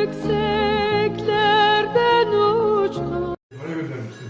yükseklerden uçtu. Bana göndermişsin.